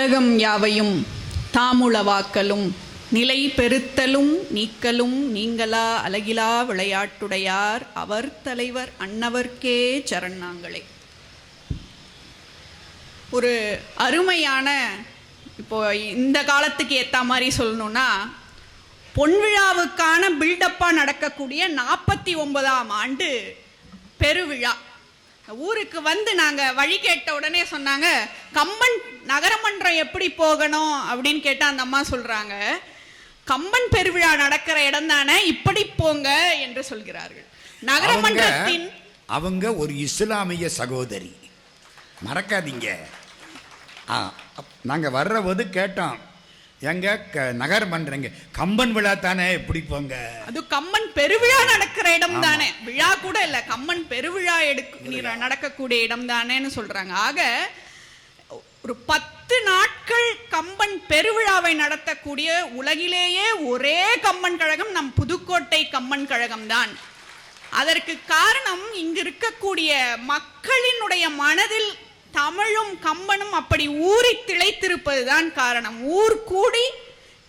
உலகம் யாவையும் தாமுளவாக்கலும் நிலை பெருத்தலும் நீக்கலும் நீங்களா அழகிலா விளையாட்டுடையார் அவர் தலைவர் அன்னவர்க்கே சரணாங்களே ஒரு அருமையான இப்போ இந்த காலத்துக்கு ஏற்ற மாதிரி சொல்லணும்னா பொன்விழாவுக்கான பில்டப்பாக நடக்கக்கூடிய நாற்பத்தி ஒன்பதாம் ஆண்டு பெருவிழா. ஊருக்கு வந்து நாங்கள் வழி கேட்ட உடனே சொன்னாங்க கம்பன் நகரமன்றம் எப்படி போகணும்? அப்படின்னு கேட்டால் அந்த அம்மா சொல்கிறாங்க கம்பன் பெருவிழா நடக்கிற இடம் தானே இப்படி போங்க என்று சொல்கிறார்கள். நகரமன்றத்தின் அவங்க- அவங்க ஒரு இஸ்லாமிய சகோதரி. மறக்காதீங்க. ஆ, அப்- நாங்க வர்றபோது கேட்டோம். எங்க? நகர் பண்றீங்க கம்பன் விழா தானே எப்படி போங்க? அது கம்மன் பெருவிழா நடக்கிற இடம் தானே. விழா கூட இல்ல கம்மன் பெருவிழா எடுக்க நடக்கக்கூடிய இடம் தானேன்னு சொல்றாங்க. ஆக ஒரு பத்து நாட்கள் கம்பன் பெருவிழாவை நடத்தக்கூடிய உலகிலேயே ஒரே கம்பன் கழகம் நம் புதுக்கோட்டை கம்பன் கழகம் தான். அதற்கு காரணம் இங்கு இருக்கக்கூடிய மக்களினுடைய மனதில் தமிழும் கம்பனும் அப்படி ஊறி திளைத்திருப்பதுதான் காரணம். ஊர் கூடி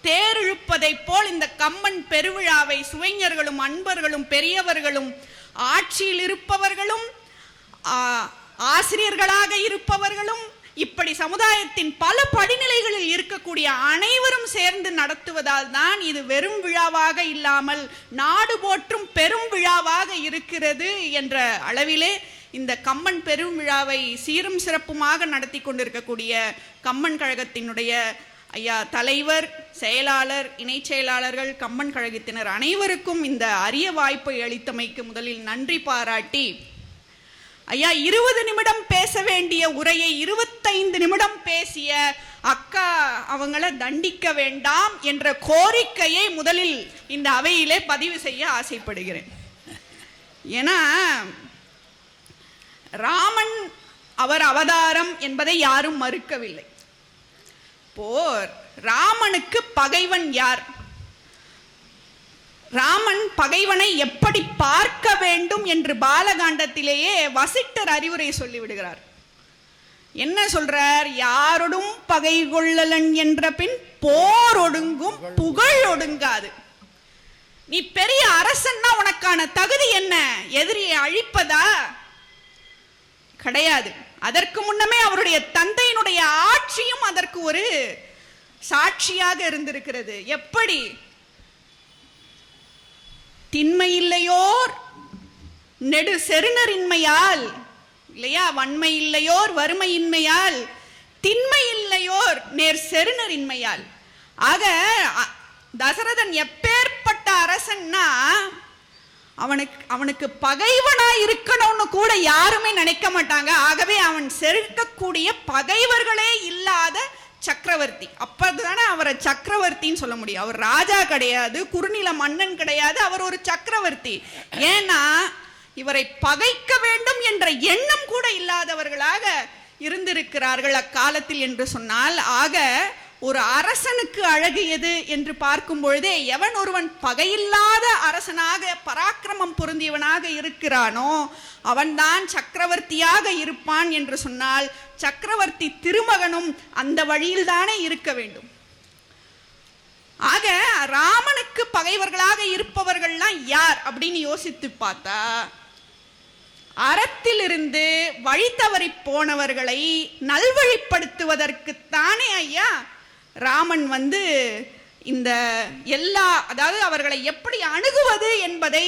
தேரிழுப்பதைப் போல் இந்த கம்பன் பெருவிழாவை சுவைஞர்களும் அன்பர்களும் பெரியவர்களும் ஆட்சியில் இருப்பவர்களும் ஆசிரியர்களாக இருப்பவர்களும் இப்படி சமுதாயத்தின் பல படிநிலைகளில் இருக்கக்கூடிய அனைவரும் சேர்ந்து நடத்துவதால் தான் இது வெறும் விழாவாக இல்லாமல் நாடு போற்றும் பெரும் விழாவாக இருக்கிறது என்ற அளவிலே இந்த கம்மன் பெரும் விழாவை சீரும் சிறப்புமாக நடத்தி கொண்டிருக்கக்கூடிய கம்மன் கழகத்தினுடைய ஐயா தலைவர் செயலாளர் இணைச் செயலாளர்கள் கம்மன் கழகத்தினர் அனைவருக்கும் இந்த அரிய வாய்ப்பை அளித்தமைக்கு முதலில் நன்றி பாராட்டி ஐயா இருபது நிமிடம் பேச வேண்டிய உரையை இருபத்தைந்து நிமிடம் பேசிய அக்கா அவங்கள தண்டிக்க வேண்டாம் என்ற கோரிக்கையை முதலில் இந்த அவையிலே பதிவு செய்ய ஆசைப்படுகிறேன். ஏன்னா ராமன் அவர் அவதாரம் என்பதை யாரும் மறுக்கவில்லை. போர். ராமனுக்கு பகைவன் யார்? ராமன் பகைவனை எப்படி பார்க்க வேண்டும் என்று பாலகாண்டத்திலேயே வசிட்டர் அறிவுரை சொல்லிவிடுகிறார். என்ன சொல்றார்? யாரோடும் பகை கொள்ளலன் என்ற பின் போர் ஒடுங்கும் புகழ் ஒடுங்காது. நீ பெரிய அரசன்னா உனக்கான தகுதி என்ன? எதிரியை அழிப்பதா? கிடையாது. அதற்கு முன்னமே அவருடைய தந்தையினுடைய ஆட்சியும் அதற்கு ஒரு சாட்சியாக இருந்திருக்கிறது. எப்படி? திண்மை இல்லையோர் நெடு செருணரின்மையால் இல்லையா? வன்மை இல்லையோர் வறுமையின்மையால் திண்மை இல்லையோர் நேர் செருணரின்மையால். ஆக அ- தசரதன் எப்பேற்பட்ட அரசன்னா அவனுக்கு அவனுக்கு பகைவனா இருக்கணும்னு கூட யாருமே நினைக்க மாட்டாங்க. ஆகவே அவன் செருக்கக்கூடிய பகைவர்களே இல்லாத சக்கரவர்த்தி. அப்பதானே அவரை சக்கரவர்த்தின்னு சொல்ல முடியும். அவர் ராஜா கிடையாது குறுநில மன்னன் கிடையாது அவர் ஒரு சக்கரவர்த்தி. ஏன்னா இவரை பகைக்க வேண்டும் என்ற எண்ணம் கூட இல்லாதவர்களாக இருந்திருக்கிறார்கள் அக்காலத்தில் என்று சொன்னால். ஆக ஒரு அரசனுக்கு அழகு எது என்று பார்க்கும் பொழுதே எவன் ஒருவன் பகையில்லாத அரசனாக பராக்கிரமம் பொருந்தியவனாக இருக்கிறானோ அவன்தான் சக்கரவர்த்தியாக இருப்பான் என்று சொன்னால் சக்கரவர்த்தி திருமகனும் அந்த வழியில்தானே இருக்க வேண்டும். ஆக ராமனுக்கு பகைவர்களாக இருப்பவர்கள்லாம் யார் அப்படின்னு யோசித்து பார்த்தா அறத்திலிருந்து வழி தவறி போனவர்களை நல்வழிப்படுத்துவதற்குத்தானே ஐயா ராமன் வந்து இந்த எல்லா அதாவது அவர்களை எப்படி அணுகுவது என்பதை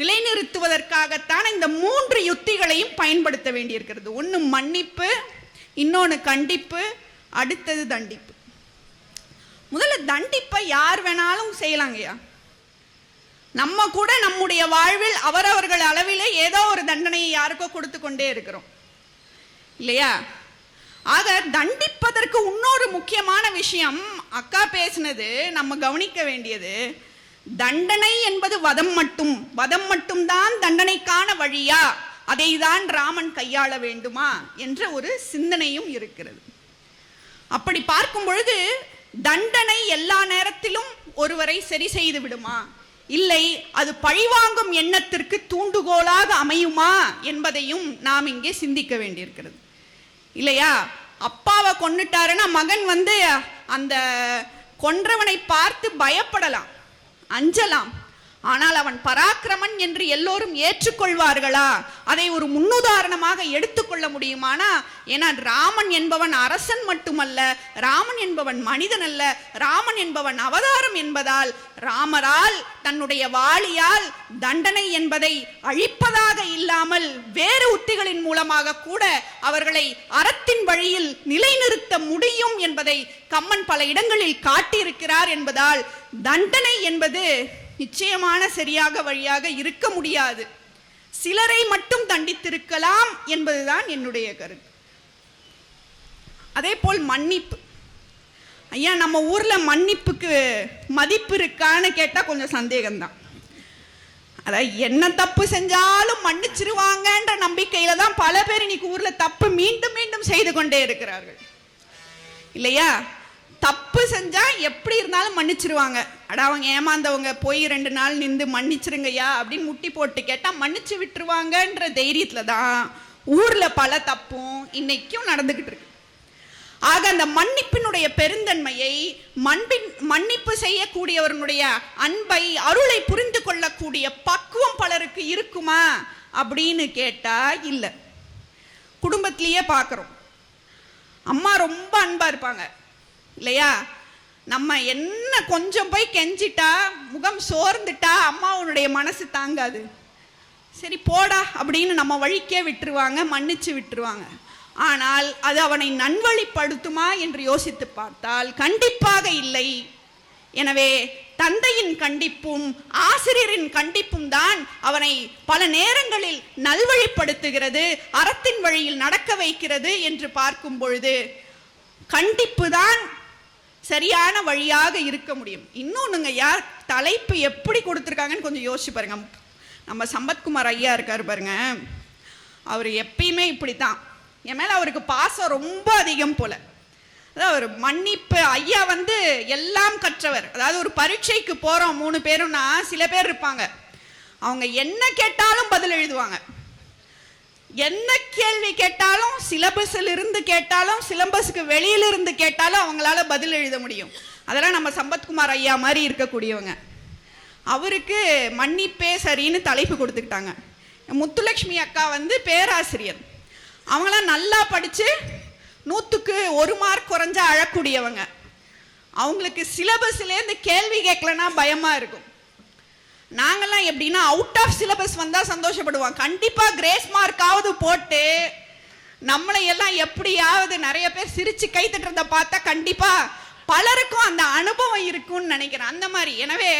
நிலைநிறுத்துவதற்காகத்தான் இந்த மூன்று யுத்திகளையும் பயன்படுத்த வேண்டியிருக்கிறது. ஒன்று மன்னிப்பு இன்னொன்று கண்டிப்பு அடுத்தது தண்டிப்பு. முதல்ல தண்டிப்பை யார் வேணாலும் செய்யலாங்கய்யா நம்ம கூட நம்முடைய வாழ்வில் அவரவர்கள் அளவிலே ஏதோ ஒரு தண்டனையை யாருக்கோ கொடுத்து கொண்டே இருக்கிறோம். இல்லையா? ஆக தண்டிப்பதற்கு இன்னொரு முக்கியமான விஷயம் அக்கா பேசினது நம்ம கவனிக்க வேண்டியது தண்டனை என்பது வதம் மட்டும் வதம் மட்டும்தான் தண்டனைக்கான வழியா அதை தான் ராமன் கையாள வேண்டுமா என்ற ஒரு சிந்தனையும் இருக்கிறது. அப்படி பார்க்கும் பொழுது தண்டனை எல்லா நேரத்திலும் ஒருவரை சரி செய்து விடுமா? இல்லை அது பழிவாங்கும் எண்ணத்திற்கு தூண்டுகோலாக அமையுமா என்பதையும் நாம் இங்கே சிந்திக்க வேண்டியிருக்கிறது. இல்லையா? அப்பாவை கொண்டுட்டாருன்னா மகன் வந்து அந்த கொன்றவனை பார்த்து பயப்படலாம் அஞ்சலாம். ஆனால் அவன் பராக்கிரமன் என்று எல்லோரும் ஏற்றுக்கொள்வார்களா? அதை ஒரு முன்னுதாரணமாக எடுத்துக்கொள்ள முடியுமானா? ஏன்னா ராமன் என்பவன் அரசன் மட்டுமல்ல ராமன் என்பவன் மனிதன் அல்ல ராமன் என்பவன் அவதாரம் என்பதால் ராமரால் தன்னுடைய வாளியால் தண்டனை என்பதை அழிப்பதாக இல்லாமல் வேறு உத்திகளின் மூலமாக கூட அவர்களை அறத்தின் வழியில் நிலைநிறுத்த முடியும் என்பதை கம்மன் பல இடங்களில் காட்டியிருக்கிறார் என்பதால் தண்டனை என்பது நிச்சயமான சரியாக வழியாக இருக்க முடியாது. சிலரை மட்டும் தண்டித்திருக்கலாம் என்பதுதான் என்னுடைய கருத்து. அதே போல் மன்னிப்பு. ஐயா நம்ம ஊரில் மன்னிப்புக்கு மதிப்பு இருக்கான்னு கேட்டால் கொஞ்சம் சந்தேகம்தான். அதான் என்ன தப்பு செஞ்சாலும் மன்னிச்சிருவாங்கன்ற நம்பிக்கையில் தான் பல பேர் இன்னைக்கு ஊரில் தப்பு மீண்டும் மீண்டும் செய்து கொண்டே இருக்கிறார்கள். இல்லையா? தப்பு செஞ்சால் எப்படி இருந்தாலும் மன்னிச்சிருவாங்க. அட அவங்க ஏமாந்தவங்க போய் ரெண்டு நாள் நின்று மன்னிச்சிருங்கய்யா அப்படின்னு முட்டி போட்டு கேட்டால் மன்னிச்சு விட்டுருவாங்கன்ற தைரியத்தில் தான் ஊரில் பல தப்பும் இன்னைக்கும் நடந்துக்கிட்டு இருக்கு. ஆக அந்த மன்னிப்பினுடைய பெருந்தன்மையை மண்பின் மன்னிப்பு செய்யக்கூடியவர்களுடைய அன்பை அருளை புரிந்து கொள்ளக்கூடிய பக்குவம் பலருக்கு இருக்குமா அப்படின்னு கேட்டா இல்லை. குடும்பத்திலேயே பார்க்குறோம் அம்மா ரொம்ப அன்பாக இருப்பாங்க. இல்லையா? நம்ம என்ன கொஞ்சம் போய் கெஞ்சிட்டா முகம் சோர்ந்துட்டா அம்மாவுடைய மனசு தாங்காது. சரி போடா அப்படின்னு நம்ம வழிக்கே விட்டுருவாங்க மன்னிச்சு விட்டுருவாங்க. ஆனால் அது அவனை நன்வழிப்படுத்துமா என்று யோசித்து பார்த்தால் கண்டிப்பாக இல்லை. எனவே தந்தையின் கண்டிப்பும் ஆசிரியரின் கண்டிப்பும் தான் அவனை பல நேரங்களில் நல்வழிப்படுத்துகிறது அறத்தின் வழியில் நடக்க வைக்கிறது என்று பார்க்கும் பொழுது கண்டிப்பு தான் சரியான வழியாக இருக்க முடியும். இன்னொன்றுங்க யார் தலைப்பு எப்படி கொடுத்துருக்காங்கன்னு கொஞ்சம் யோசிச்சு பாருங்க. நம்ம சம்பத்குமார் ஐயா இருக்கார் பாருங்க. அவர் எப்பயுமே இப்படித்தான். என் மேலே அவருக்கு பாசம் ரொம்ப அதிகம் போல். அதாவது ஒரு மன்னிப்பு ஐயா வந்து எல்லாம் கற்றவர். அதாவது ஒரு பரீட்சைக்கு போகிறோம் மூணு பேரும்னா சில பேர் இருப்பாங்க. அவங்க என்ன கேட்டாலும் பதில் எழுதுவாங்க. என்ன கேள்வி கேட்டாலும் சிலபஸில் இருந்து கேட்டாலும் சிலபஸுக்கு வெளியில இருந்து கேட்டாலும் அவங்களால பதில் எழுத முடியும். அதெல்லாம் நம்ம சம்பத்குமார் ஐயா மாதிரி இருக்கக்கூடியவங்க. அவருக்கு மன்னிப்பே சரின்னு தலைப்பு கொடுத்துக்கிட்டாங்க. முத்துலட்சுமி அக்கா வந்து பேராசிரியர். அவங்களாம் நல்லா படித்து நூற்றுக்கு ஒரு மார்க் குறைஞ்சா அழக்கூடியவங்க. அவங்களுக்கு சிலபஸ்லேருந்து கேள்வி கேட்கலன்னா பயமாக இருக்கும். நாங்கள்லாம் எப்படின்னா அவுட் ஆஃப் சிலபஸ் வந்தால் சந்தோஷப்படுவோம். கண்டிப்பாக கிரேஸ் மார்க்காவது போட்டு நம்மளை எல்லாம் எப்படியாவது நிறைய பேர் சிரித்து கை தட்டுறதை பார்த்தா கண்டிப்பாக பலருக்கும் அந்த அனுபவம் இருக்கும்னு நினைக்கிறேன். அந்த மாதிரி. எனவே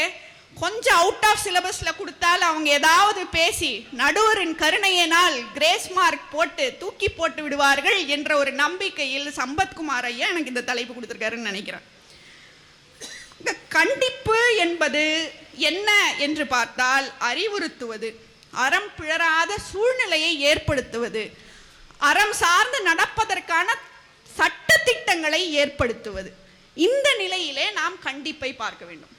கொஞ்சம் அவுட் ஆஃப் சிலபஸில் கொடுத்தாலும் அவங்க ஏதாவது பேசி நடுவரின் கருணையினால் கிரேஸ் மார்க் போட்டு தூக்கி போட்டு விடுவார்கள் என்ற ஒரு நம்பிக்கையில் சம்பத்குமார் ஐயா எனக்கு இந்த தலைப்பு கொடுத்துருக்காருன்னு நினைக்கிறேன். இந்த கண்டிப்பு என்பது என்ன என்று பார்த்தால் அறிவுறுத்துவது அறம் பிழறாத சூழ்நிலையை ஏற்படுத்துவது அறம் சார்ந்து நடப்பதற்கான சட்ட திட்டங்களை ஏற்படுத்துவது. இந்த நிலையிலே நாம் கண்டிப்பை பார்க்க வேண்டும்.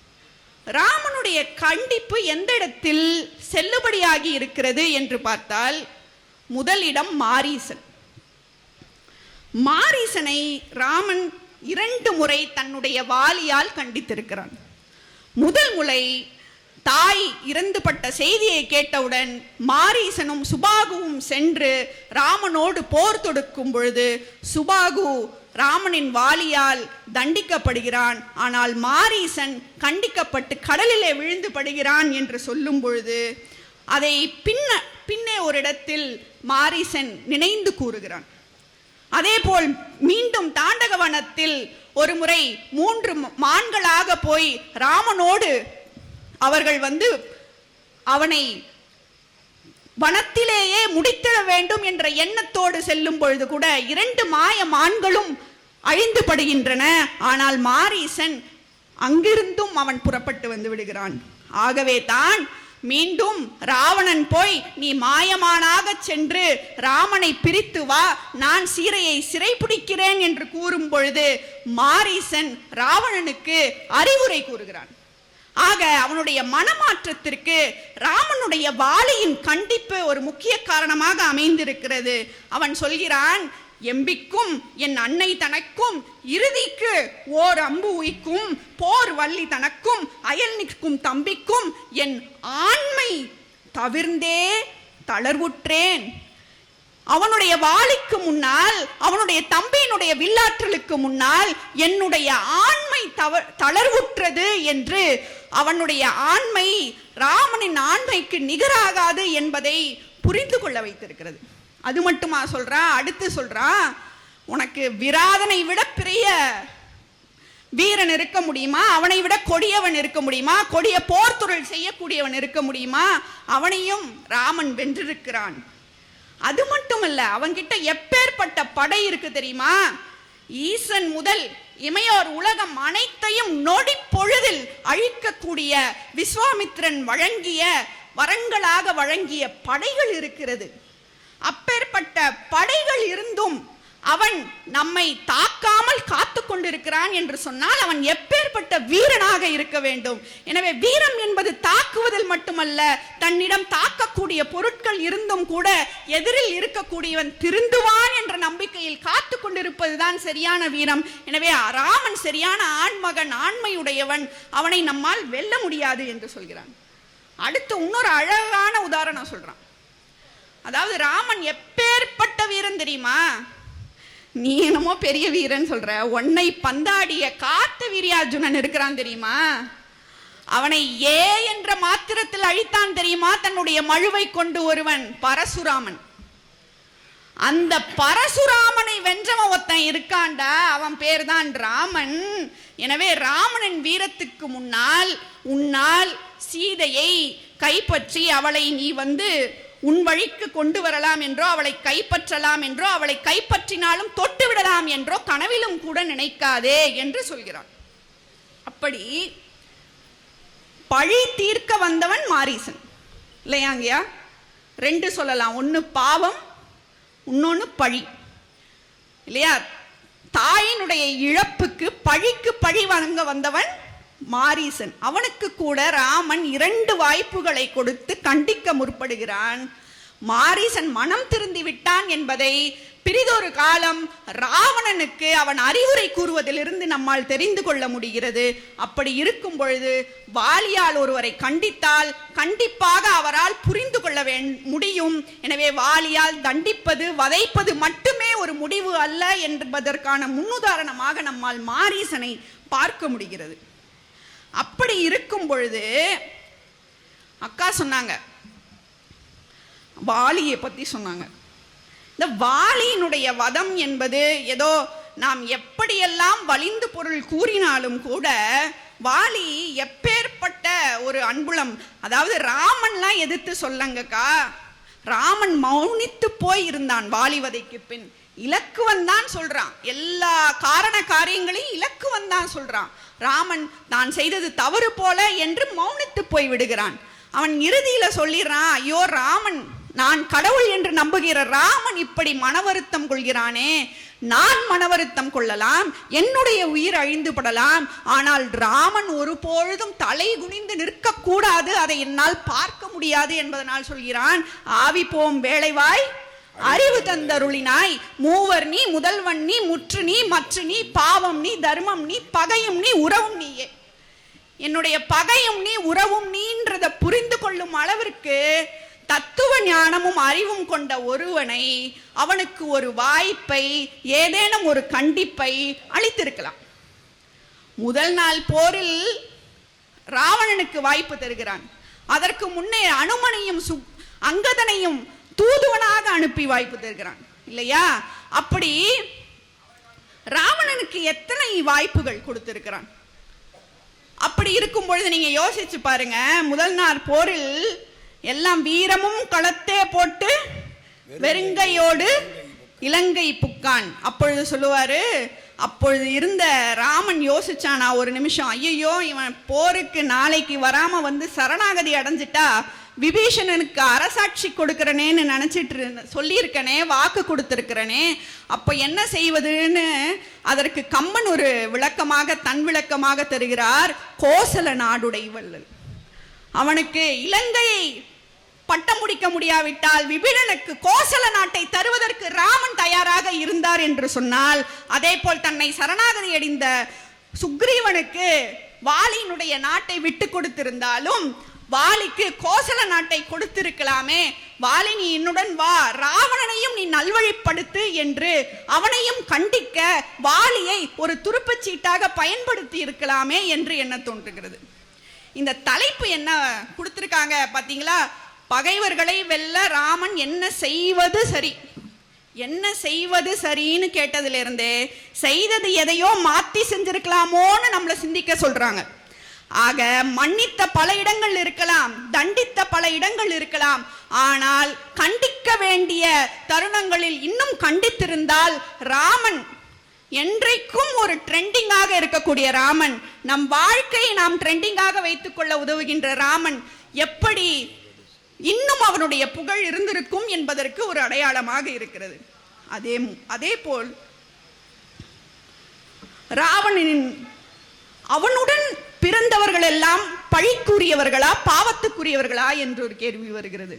ராமனுடைய கண்டிப்பு எந்த இடத்தில் செல்லுபடியாகி இருக்கிறது என்று பார்த்தால் முதலிடம் மாரீசன். மாரீசனை ராமன் இரண்டு முறை தன்னுடைய வாலியால் கண்டித்திருக்கிறான். முதல் முறை தாய் இறந்துபட்ட செய்தியை கேட்டவுடன் மாரீசனும் சுபாகுவும் சென்று ராமனோடு போர் தொடுக்கும் பொழுது சுபாகு ராமனின் வாளியால் தண்டிக்கப்படுகிறான். ஆனால் மாரீசன் கண்டிக்கப்பட்டு கடலிலே விழுந்து படுகிறான் என்று சொல்லும் பொழுது அதை பின்ன பின்னே ஒரு இடத்தில் மாரீசன் நினைந்து கூறுகிறான். அதேபோல் மீண்டும் தாண்டகவனத்தில் ஒரு முறை மூன்று மான்களாக போய் ராமனோடு அவர்கள் வந்து அவனை வனத்திலேயே முடித்திட வேண்டும் என்ற எண்ணத்தோடு செல்லும் பொழுது கூட இரண்டு மாய மான்களும் அழிந்து படுகின்றன. ஆனால் மாரீசன் அங்கிருந்தும் அவன் புறப்பட்டு வந்து விடுகிறான். ஆகவே தான் மீண்டும் ராவணன் போய் நீ மாயமானாக சென்று ராமனை பிரித்து வா நான் சீரையை சிறைப்பிடிக்கிறேன் என்று கூறும் பொழுது மாரீசன் ராவணனுக்கு அறிவுரை கூறுகிறான். ஆக அவனுடைய மனமாற்றத்திற்கு ராமனுடைய வாளியின் கண்டிப்பு ஒரு முக்கிய காரணமாக அமைந்திருக்கிறது. அவன் சொல்கிறான் எம்பிக்கும் என் அன்னை தனக்கும் இறுதிக்கு ஓர் அம்பு உய்க்கும் போர் வள்ளி தனக்கும் அயல் நிற்கும் தம்பிக்கும் என் ஆண்மை தவிர்ந்தே தளர்வுற்றேன். அவனுடைய வாளிக்கு முன்னால் அவனுடைய தம்பியினுடைய வில்லாற்றலுக்கு முன்னால் என்னுடைய ஆண்மை தவ தளர்வுற்றது என்று அவனுடைய ஆண்மை ராமனின் ஆண்மைக்கு நிகராகாது என்பதை புரிந்து கொள்ள வைத்திருக்கிறது. அது மட்டுமா சொல்றான் அடுத்து சொல்றான் உனக்கு விராதனை விட பெரிய வீரன் இருக்க முடியுமா? அவனை விட கொடியவன் இருக்க முடியுமா? கொடிய போர்த்துறல் செய்யக்கூடியவன் இருக்க முடியுமா? அவனையும் ராமன் வென்றிருக்கிறான். அது மட்டுமல்ல அவன்கிட்ட எப்பேற்பட்ட படை இருக்கு தெரியுமா? ஈசன் முதல் இமையோர் உலகம் அனைத்தையும் நொடி பொழுதில் அழிக்கக்கூடிய விஸ்வாமித்திரன் வழங்கிய வரங்களாக வழங்கிய படைகள் இருக்கிறது. அப்பேற்பட்ட படைகள் இருந்தும் அவன் நம்மை தாக்காமல் காத்து கொண்டிருக்கிறான் என்று சொன்னால் அவன் எப்பேற்பட்ட வீரனாக இருக்க வேண்டும். எனவே வீரம் என்பது தாக்குவதில் மட்டுமல்ல தன்னிடம் தாக்கக்கூடிய பொருட்கள் இருந்தும் கூட எதிரில் இருக்கக்கூடியவன் திருந்துவான் என்ற நம்பிக்கையில் காத்து கொண்டிருப்பதுதான் சரியான வீரம். எனவே ராமன் சரியான ஆண்மகன் ஆண்மையுடையவன் அவனை நம்மால் வெல்ல முடியாது என்று சொல்கிறான். அடுத்து இன்னொரு அழகான உதாரணம் சொல்றான். அதாவது ராமன் எப்பேற்பட்ட வீரன் தெரியுமா? நீ என்னமோ பெரிய வீரன் சொல்ற. உன்னை பந்தாடிய காத்த வீரியார்ஜுனன் இருக்கிறான் தெரியுமா? அவனை ஏ என்ற மாத்திரத்தில் அழித்தான் தெரியுமா? தன்னுடைய மழுவை கொண்டு ஒருவன் பரசுராமன். அந்த பரசுராமனை வென்றவன் ஒருத்தன் இருக்காண்டா அவன் பேர் தான் ராமன். எனவே ராமனின் வீரத்துக்கு முன்னால் உன்னால் சீதையை கைப்பற்றி அவளை நீ வந்து உன் வழிக்கு கொண்டு வரலாம் என்றோ அவளை கைப்பற்றலாம் என்றோ அவளை கைப்பற்றினாலும் தொட்டு விடலாம் என்றோ கனவிலும் கூட நினைக்காதே என்று சொல்கிறான். அப்படி பழி தீர்க்க வந்தவன் மாரீசன். இல்லையாங்கயா ரெண்டு சொல்லலாம். ஒன்று பாவம் இன்னொன்று பழி. இல்லையா? தாயினுடைய இழப்புக்கு பழிக்கு பழி வழங்க வந்தவன் மாரீசன். அவனுக்கு கூட ராமன் இரண்டு வாய்ப்புகளை கொடுத்து கண்டிக்க முற்படுகிறான். மாரீசன் மனம் திருந்தி விட்டான் என்பதை பிரிதொரு காலம் ராவணனுக்கு அவன் அறிவுரை கூறுவதிலிருந்து நம்மால் தெரிந்து கொள்ள முடிகிறது. அப்படி இருக்கும் பொழுது வாலியால் ஒருவரை கண்டித்தால் கண்டிப்பாக அவரால் புரிந்து கொள்ள வேண்- முடியும். எனவே வாலியால் தண்டிப்பது வதைப்பது மட்டுமே ஒரு முடிவு அல்ல என்பதற்கான முன்னுதாரணமாக நம்மால் மாரீசனை பார்க்க முடிகிறது. அப்படி இருக்கும் பொழுது அக்கா சொன்னாங்க வாலியை பற்றி சொன்னாங்க. இந்த வாலியினுடைய வதம் என்பது ஏதோ நாம் எப்படியெல்லாம் வலிந்து பொருள் கூறினாலும் கூட வாலி எப்பேற்பட்ட ஒரு அன்புலம் அதாவது ராமன்லாம் எதிர்த்து சொல்லங்கக்கா ராமன் மௌனித்து போய் இருந்தான் வாலிவதைக்கு பின். இலக்குவன் தான் சொல்றான். எல்லா காரண காரியங்களையும் இலக்குவன் தான் சொல்றான். ராமன் நான் செய்தது தவறு போல என்று மௌனித்து போய் விடுகிறான். அவன் இறுதியில சொல்லிடுறான் ஐயோ ராமன் நான் கடவுள் என்று நம்புகிற ராமன் இப்படி மனவருத்தம் கொள்கிறானே. நான் மனவருத்தம் கொள்ளலாம் என்னுடைய உயிர் அழிந்து படலாம் ஆனால் ராமன் ஒருபொழுதும் தலை குனிந்து நிற்கக்கூடாது. அதை என்னால் பார்க்க முடியாது என்பதனால் சொல்கிறான். ஆவி போம் வேலைவாய் அறி தந்தருளினாய் மூவர் நீ முதல்வன் நீ முற்று நீ மற்று நீ பாவம் நீ தர்மம் நீ பகையும் நீ உறவும் நீயே. என்னுடைய பகையும் நீ உறவும் நீன்றத புரிந்து கொள்ளும் அளவிற்கு தத்துவ ஞானமும் அறிவும் கொண்ட ஒருவனை அவனுக்கு ஒரு வாய்ப்பை ஏதேனும் ஒரு கண்டிப்பை அளித்திருக்கலாம். முதல் நாள் போரில் ராவணனுக்கு வாய்ப்பு தருகிறான். அதற்கு முன்னே அனுமனையும் சு அங்கதனையும் தூதுவனாக அனுப்பி வாய்ப்பு தருகிறான். இல்லையா? அப்படி ராவணனுக்கு எத்தனை வாய்ப்புகள் கொடுத்திருக்கிறான்? அப்படி இருக்கும் பொழுது நீங்க யோசிச்சு பாருங்க முதல் நாள் போரில் எல்லாம் வீரமும் களத்தே போட்டு வெறுங்கையோடு இலங்கை புக்கான். அப்பொழுது சொல்லுவாரு அப்பொழுது இருந்த ராமன் யோசிச்சானா ஒரு நிமிஷம் ஐயோ இவன் போருக்கு நாளைக்கு வராம வந்து சரணாகதி அடைஞ்சிட்டா விபீஷணனுக்கு அரசாட்சி கொடுக்குறனேன்னு நினச்சிட்டு இருந்த சொல்லியிருக்கனே வாக்கு கொடுத்துருக்கிறனே அப்போ என்ன செய்வதுன்னு அதற்கு கம்மன் ஒரு விளக்கமாக தன் விளக்கமாக தருகிறார் கோசல நாடுடை வள்ளல் அவனுக்கு இலங்கையை பட்டம் முடிக்க முடியாவிட்டால் விபீடனுக்கு கோசல நாட்டை தருவதற்கு ராமன் தயாராக இருந்தார் என்று சொன்னால் அதே போல் தன்னை சரணாகதி அடைந்த சுக்ரீவனுக்கு வாலியினுடைய நாட்டை விட்டு கொடுத்திருந்தாலும் வாலிக்கு கோசல நாட்டை கொடுத்திருக்கலாமே. வாலி நீ என்னுடன் வா. ராவணனையும் நீ நல்வழிப்படுத்து என்று அவனையும் கண்டிக்க வாலியை ஒரு துருப்புச் சீட்டாக பயன்படுத்தி இருக்கலாமே என்று என்ன தோன்றுகிறது. இந்த தலைப்பு என்ன கொடுத்துருக்காங்க பார்த்தீங்களா பகைவர்களை வெல்ல ராமன் என்ன செய்வது சரி? என்ன செய்வது சரின்னு கேட்டதுலேருந்தே செய்தது எதையோ மாத்தி செஞ்சிருக்கலாமோன்னு நம்மளை சிந்திக்க சொல்றாங்க. ஆக மன்னித்த பல இடங்கள் இருக்கலாம் தண்டித்த பல இடங்கள் இருக்கலாம். ஆனால் கண்டிக்க வேண்டிய தருணங்களில் இன்னும் கண்டித்திருந்தால் ராமன் என்றைக்கும் ஒரு ட்ரெண்டிங்காக இருக்கக்கூடிய ராமன் நம் வாழ்க்கையை நாம் ட்ரெண்டிங்காக வைத்துக்கொள்ள உதவுகின்ற ராமன் எப்படி இன்னும் அவனுடைய புகழ் இருந்திருக்கும் என்பதற்கு ஒரு அடையாளமாக இருக்கிறது. அதே அதே போல் ராவணனின் அவனுடன் பிறந்தவர்கள் எல்லாம் பழிக்குரியவர்களா பாவத்துக்குரியவர்களா என்று ஒரு கேள்வி வருகிறது.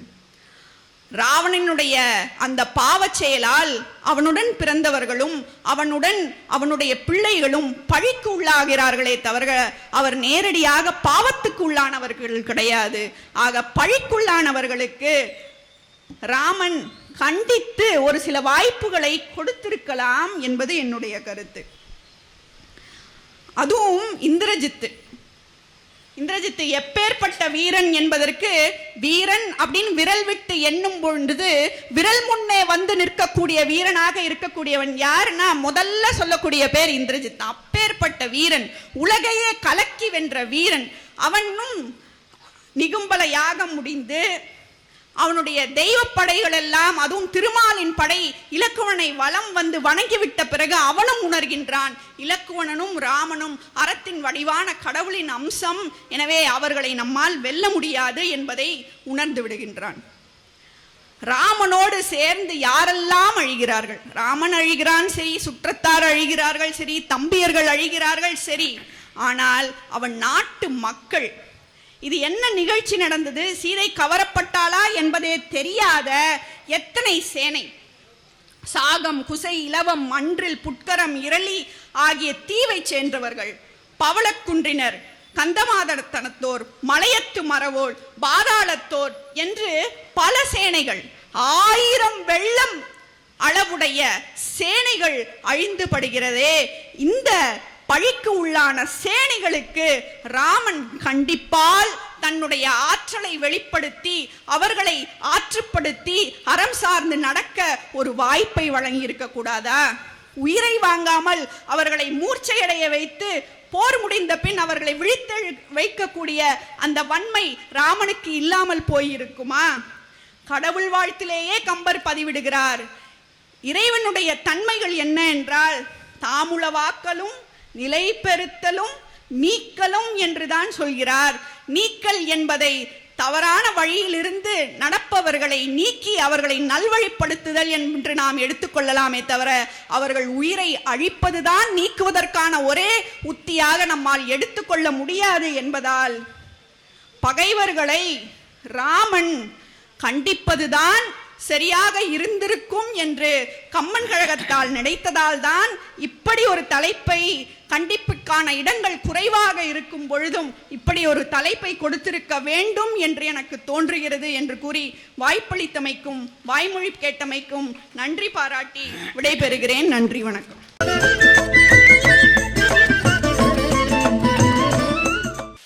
ராவணனுடைய அந்த பாவச் செயலால் அவனுடன் பிறந்தவர்களும் அவனுடன் அவனுடைய பிள்ளைகளும் பழிக்கு உள்ளாகிறார்களே தவிர அவர் நேரடியாக பாவத்துக்கு உள்ளானவர்கள் கிடையாது. ஆக பழிக்குள்ளானவர்களுக்கு ராமன் கண்டித்து ஒரு சில வாய்ப்புகளை கொடுத்திருக்கலாம் என்பது என்னுடைய கருத்து. அதுவும் இந்திரஜித்து. இந்திரஜித்து எப்பேற்பட்ட வீரன் என்பதற்கு வீரன் அப்படின்னு விரல் விட்டு எண்ணும் பொழுது விரல் முன்னே வந்து நிற்கக்கூடிய வீரனாக இருக்கக்கூடியவன் யாருன்னா முதல்ல சொல்லக்கூடிய பேர் இந்திரஜித். அப்பேற்பட்ட வீரன் உலகையே கலக்கி வென்ற வீரன். அவனும் நிகும்பல யாகம் முடிந்து அவனுடைய தெய்வ படைகள் எல்லாம் அதுவும் திருமாலின் படை இலக்குவனை வலம் வந்து வணங்கிவிட்ட பிறகு அவனும் உணர்கின்றான். இலக்குவனனும் ராமனும் அறத்தின் வடிவான கடவுளின் அம்சம். எனவே அவர்களை நம்மால் வெல்ல முடியாது என்பதை உணர்ந்து விடுகின்றான். ராமனோடு சேர்ந்து யாரெல்லாம் அழிகிறார்கள்? ராமன் அழிகிறான் சரி. சுற்றத்தார் அழிகிறார்கள் சரி. தம்பியர்கள் அழிகிறார்கள் சரி. ஆனால் அவன் நாட்டு மக்கள் இது என்ன நிகழ்ச்சி நடந்தது? சீதை கவரப்பட்டாளா என்பதே தெரியாத எத்தனை சேனை? சாகம் குசை இலவம் மன்றில் புட்கரம் இரளி ஆகிய தீவை சேர்ந்தவர்கள். பவளக்குன்றினர் கந்தமாதனத்தனத்தோர் மலையத்து மரவோர் பாதாளத்தோர் என்று பல சேனைகள் ஆயிரம் வெள்ளம் அளவுடைய சேனைகள் அழிந்து படுகிறதே. இந்த பழிக்கு உள்ளான சேனைகளுக்கு ராமன் கண்டிப்பால் தன்னுடைய ஆற்றலை வெளிப்படுத்தி அவர்களை ஆற்றுப்படுத்தி அறம் சார்ந்து நடக்க ஒரு வாய்ப்பை வழங்கி இருக்க கூடாதா? உயிரை வாங்காமல் அவர்களை மூர்ச்சையடைய வைத்து போர் முடிந்த பின் அவர்களை விழித்தெழு வைக்கக்கூடிய அந்த வன்மை ராமனுக்கு இல்லாமல் போயிருக்குமா? கடவுள் வாழ்த்திலேயே கம்பர் பதிவிடுகிறார். இறைவனுடைய தன்மைகள் என்ன என்றால் தாமுளவாக்கலும் வாக்களும் பெறுத்தலும் நீக்கலும் என்றுதான் சொல்கிறார். நீக்கல் என்பதை தவறான வழியிலிருந்து நடப்பவர்களை நீக்கி அவர்களை நல்வழிப்படுத்துதல் என்று நாம் எடுத்துக்கொள்ளலாமே தவிர அவர்கள் உயிரை அழிப்பதுதான் நீக்குவதற்கான ஒரே உத்தியாக நம்மால் எடுத்துக்கொள்ள முடியாது என்பதால் பகைவர்களை ராமன் கண்டிப்பதுதான் சரியாக இருந்திருக்கும் என்று கம்மன் கழகத்தால் நினைத்ததால் தான் இப்படி ஒரு தலைப்பை கண்டிப்புக்கான இடங்கள் குறைவாக இருக்கும் பொழுதும் இப்படி ஒரு தலைப்பை கொடுத்திருக்க வேண்டும் என்று எனக்கு தோன்றுகிறது என்று கூறி வாய்ப்பளித்தமைக்கும் வாய்மொழி கேட்டமைக்கும் நன்றி பாராட்டி விடைபெறுகிறேன். நன்றி வணக்கம்.